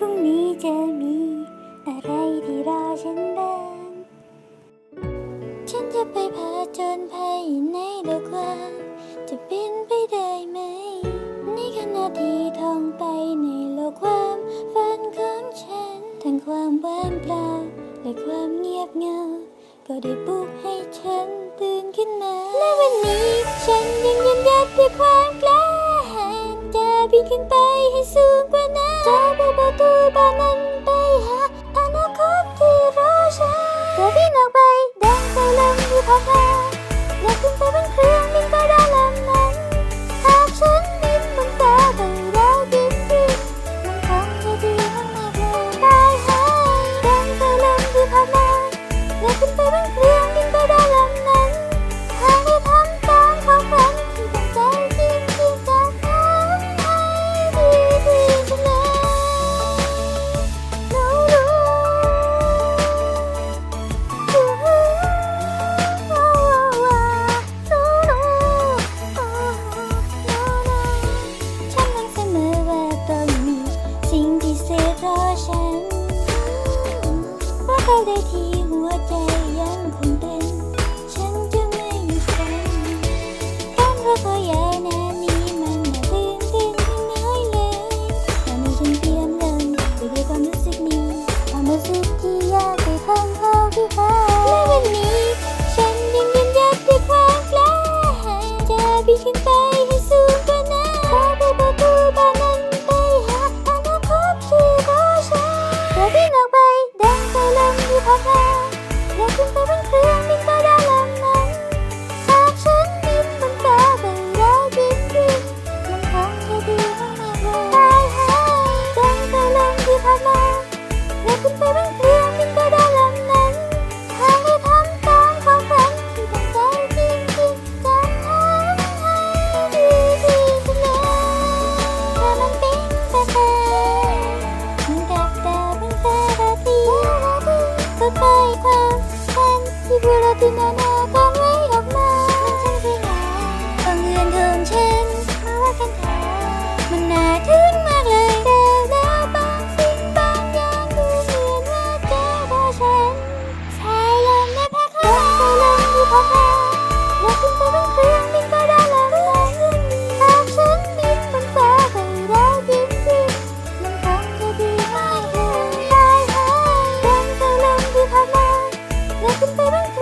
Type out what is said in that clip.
พรุ่งนี้จะมีอะไรที่รอฉันบ้าง ฉันจะไปผาจนภัยในโลกกว้างจะบินไปได้ไหม ในขณะที่ท่องไปในโลกความฝันของฉัน ทั้งความว่างเปล่าและความเงียบเงา ก็ได้ปลุกให้ฉันตื่นขึ้นมา และวันนี้ฉันยังยืนยัดด้วยความกล้าหาญจะบินขึ้นไปให้สูงกว่า เข้าได้ที่หัวใจยังคง เธอไแฟำฉันที่พูดเราที่นานาก็ไม่ออกมามันฉันไปไหนบังเอิญโดนฉันมาว่ากันแทนมันน่าทึ่งมากเลยแต่แล้วบางสิ่งบางอย่างดูเหมือนว่าเจ้าพอฉันสายลมในพัดเข้าไปลมที่พัดเข้แล้คุณ 그 따랑따랑